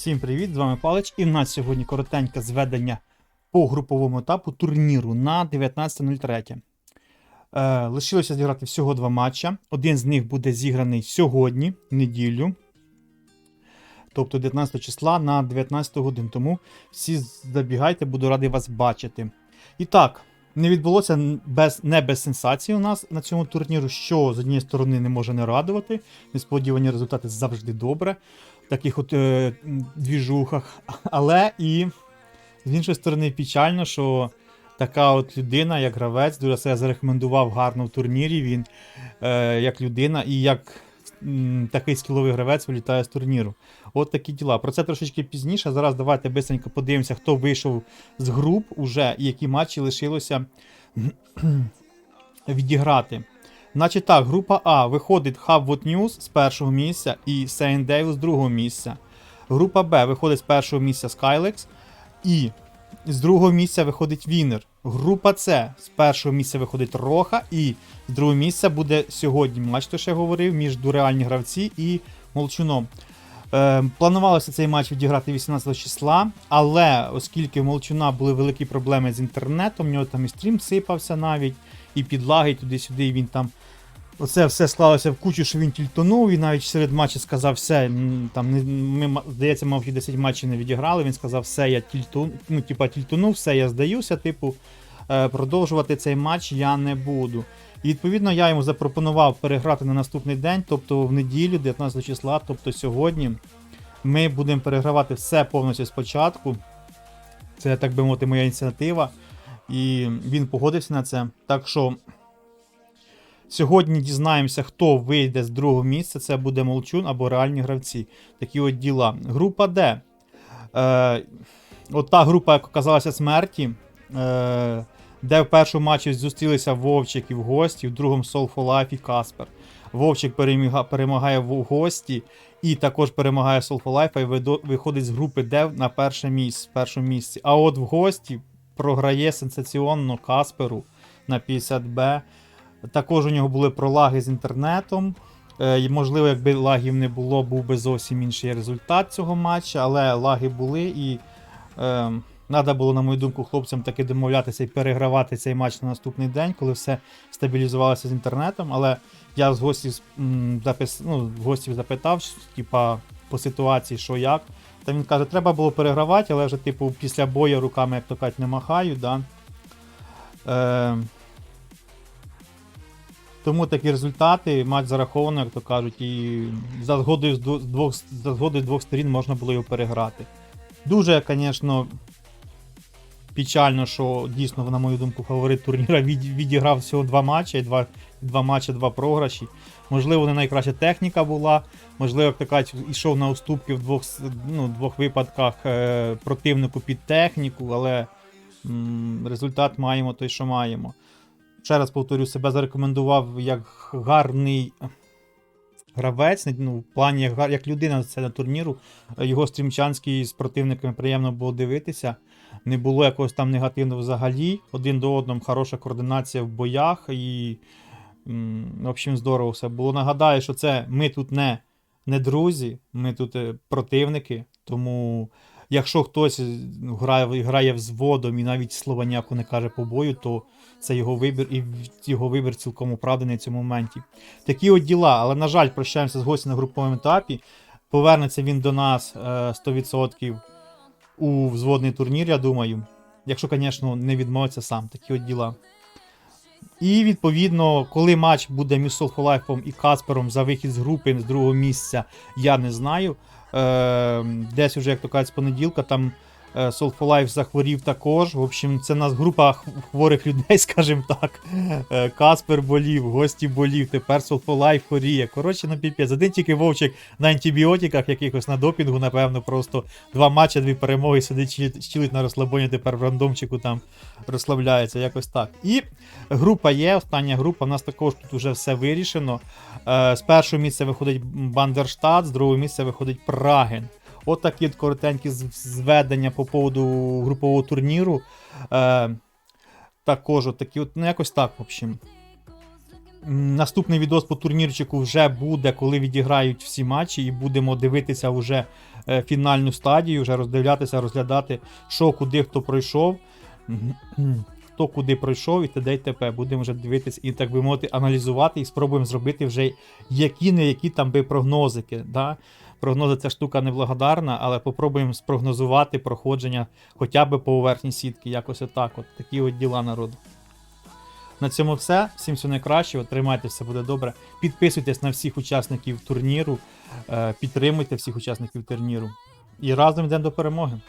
Всім привіт! З вами Палич. І в нас сьогодні коротеньке зведення по груповому етапу турніру на 19.03. Е, лишилося зіграти всього два матча. Один з них буде зіграний сьогодні, неділю. Тобто 19 числа на 19 годин. Тому всі забігайте, буду радий вас бачити. І так, не відбулося без, не без сенсації у нас на цьому турніру, що з однієї сторони не може не радувати. Несподівані результати завжди добре таких от е, двіжухах. Але і з іншої сторони печально, що така от людина, як гравець, дуже себе зарекомендував гарно в турнірі. Він е, як людина і як м, такий скіловий гравець вилітає з турніру. От такі діла. Про це трошечки пізніше. Зараз давайте бисенько подивимося, хто вийшов з груп уже і які матчі лишилося відіграти. Значить так, група А виходить Hubwot News з першого місця і Saint Davis з другого місця. Група Б виходить з першого місця Skylex і з другого місця виходить Вінер. Група С з першого місця виходить Роха, і з другого місця буде сьогодні матч, то ще говорив, між дуреальні гравці і Молчуном. Е, планувалося цей матч відіграти 18 числа, але оскільки в Молчуна були великі проблеми з інтернетом, в нього там і стрім сипався навіть, і підлаги туди-сюди, і він там. Оце все склалося в кучу, що він тільтонув, і навіть серед матчів сказав, все, там, ми, здається, мав ще 10 матчів не відіграли, він сказав, все, я тільтун, ну, типа, тільтонув, все, я здаюся, типу, е, продовжувати цей матч я не буду. І відповідно я йому запропонував переграти на наступний день, тобто в неділю, 19 числа, тобто сьогодні, ми будемо перегравати все повністю спочатку. Це, так би мовити, моя ініціатива. І він погодився на це. Так що сьогодні дізнаємося, хто вийде з другого місця. Це буде Молчун або реальні гравці. Такі от діла. Група Д. Е, от та група, як оказалася смерті. Е, де в першому матчі зустрілися Вовчик і в гості, в другому Soul for Life і Каспер. Вовчик перемагає в гості і також перемагає Soul for Life і виходить з групи Д на перше місце, в першому місці. А от в гості програє сенсаціонно Касперу на 50Б. Також у нього були пролаги з інтернетом. Е, можливо, якби лагів не було, був би зовсім інший результат цього матчу, але лаги були і. Е, Треба було, на мою думку, хлопцям таки домовлятися і перегравати цей матч на наступний день, коли все стабілізувалося з інтернетом. Але я з гостів, запис, ну, гостів запитав, типа, по ситуації, що як. Та він каже, треба було перегравати, але вже, типу, після бою руками, як то кажуть, не махаю. Да? Е, тому такі результати, матч зараховано, як то кажуть, і за згодою з двох, за згодою з двох сторін можна було його переграти. Дуже, звісно, печально, що дійсно, на мою думку, фаворит турніра від, відіграв всього два матчі, два, два матчі, два програші. Можливо, не найкраща техніка була, можливо, як кажуть, йшов на уступки в двох, ну, двох випадках е, противнику під техніку, але м, результат маємо той, що маємо. Ще раз повторю, себе зарекомендував як гарний гравець, ну, в плані як, як людина це на турніру. Його стрімчанський з противниками приємно було дивитися. Не було якогось там негативного взагалі. Один до одного хороша координація в боях і. В общем, здорово все було. Нагадаю, що це ми тут не, не друзі, ми тут е, противники. Тому, якщо хтось е, ну, грає, грає взводом і навіть слова ніякого не каже по бою, то це його вибір, і його вибір цілком оправданий в цьому моменті. Такі от діла, але, на жаль, прощаємося з гостем на груповому етапі. Повернеться він до нас е, 100% у взводний турнір, я думаю. Якщо, звісно, не відмовиться сам, такі от діла. І відповідно, коли матч буде між Солхолайфом і Каспером за вихід з групи з другого місця, я не знаю. Е, десь уже, як то кажуть, з понеділка там е, Soul for Life захворів також. В общем, це нас група хворих людей, скажімо так. Е, Каспер болів, гості болів, тепер Soul for Life хворіє. Коротше, на піпець. Один тільки вовчик на антибіотиках, якихось на допінгу, напевно, просто два матчі, дві перемоги, сидить, чилить на розслабоні, тепер в рандомчику там розслабляється, якось так. І група є, остання група. У нас також тут вже все вирішено. Е, з першого місця виходить Бандерштат, з другого місця виходить Праген. От такі от коротенькі зведення по поводу групового турніру. Е, також такі, ну якось так, в общем. Наступний відос по турнірчику вже буде, коли відіграють всі матчі, і будемо дивитися вже е, фінальну стадію, вже роздивлятися, розглядати, що куди хто пройшов. Хто куди пройшов і т.д. і т.п. Будемо вже дивитися і, так би мовити, аналізувати і спробуємо зробити вже які не які там би прогнозики. Да? Прогнози це штука неблагодарна, але попробуємо спрогнозувати проходження хоча б по верхній сітки, якось отак. От такі от діла народу. На цьому все. Всім всього найкращого. Тримайтеся, все буде добре. Підписуйтесь на всіх учасників турніру, е, підтримуйте всіх учасників турніру. І разом йдемо до перемоги.